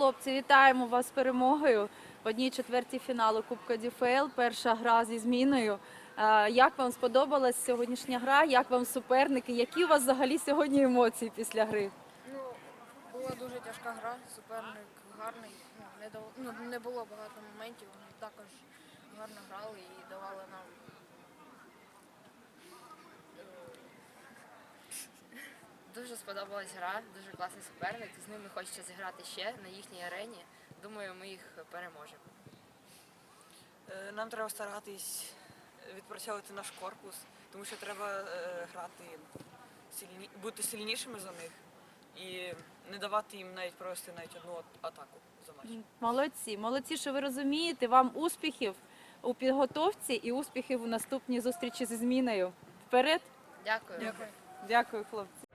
хлопці, вітаємо вас з перемогою в одній четвертій фіналу Кубка ДФЛ. Перша гра зі зміною. Е, Як вам сподобалась сьогоднішня гра? Як вам суперники? Які у вас взагалі сьогодні емоції після гри? Ну, була дуже тяжка гра, суперник гарний. Ну, не, дав... ну, не було багато моментів, вони також гарно грали і давали нам. Дуже сподобалась гра, дуже класний суперник. З ними хочеться зіграти ще на їхній арені. Думаю, ми їх переможемо. Е, Нам треба старатись відпрацьовувати наш корпус, тому що треба е, грати сильні, бути сильнішими за них і не давати їм навіть провести навіть одну атаку за матч. Молодці, молодці, що ви розумієте. Вам успіхів у підготовці і успіхів у наступній зустрічі зі зміною. Вперед! Дякую. Дякую. Дякую, хлопці.